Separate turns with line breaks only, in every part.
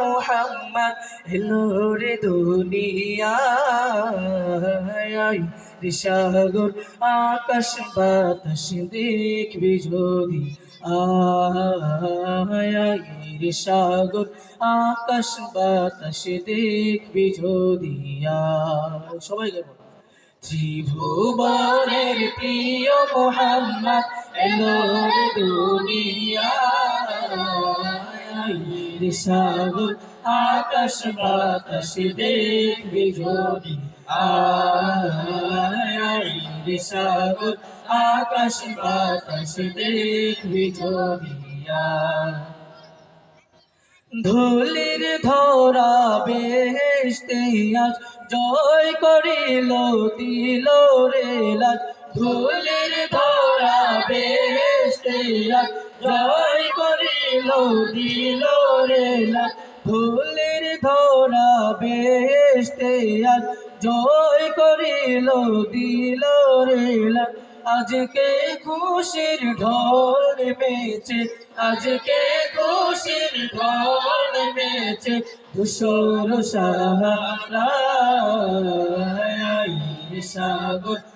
মোহাম্মদ এলো রে দুনিয়ায়। ঋষাগর আকাশ বাতাস দেখবি যদি আয়। ঋষাগর আকাশ বাতাস দেখবি যদি সবাই গাইব। ত্রিভুবনের প্রিয় মোহাম্মদ এলো রে আকাশ বাতাস দেখবি যদি। আয় সাগর, আকাশ দেখবি যদি। ধুলির ধরা বেহেশতে আজ জয় করিল, দিল রে ধুলির ধরা বেহেশতে আজ জয় করিল, দিল রে লাজ ধুলির ধরা বেহেশতে আজ জয় করিল, দিল রে লাজ আজকে খুশির ঢল মেছে আজকে খুশির ঢল নেমেছে, ধূসর সাহারা সাগর।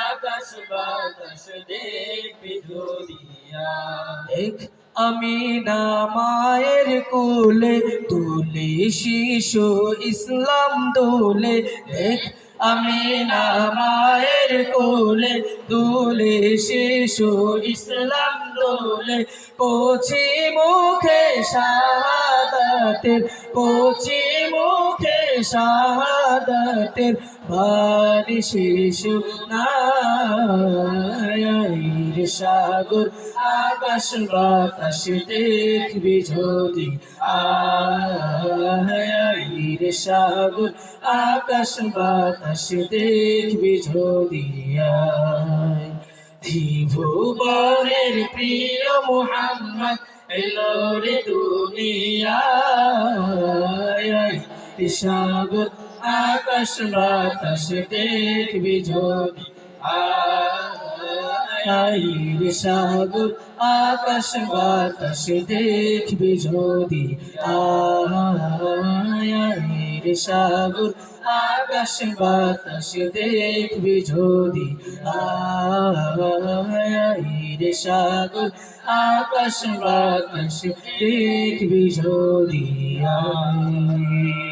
আকাশ দেখ আমি না মায়ের কোলে তুলে, শিশু ইসলাম দোলে। দেখ আমি না মায়ের কোলে দোলে শিশু ইসলাম দোলে। কচি মুখে শাহাদাতের, কচি মুখে শাহাদাতের বাড়ি শিশু নায়ের সাগর, আকাশ, বাতাস দেখবি যদি আয়ের সাগর, আকাশ, বাতাস দেখবি যদি আয়। ত্রিভুবনের প্রিয় মোহাম্মদ এলো রে দুনিয়ায়। সাগর আকাশ বাতাস দেখবি যদি আয় সাগর আকাশ বাতাস দেখবি যদি আয় সাগর আকাশ বাতাস দেখবি যদি আয় সাগর আকাশ বাতাস দেখবি যদি আয়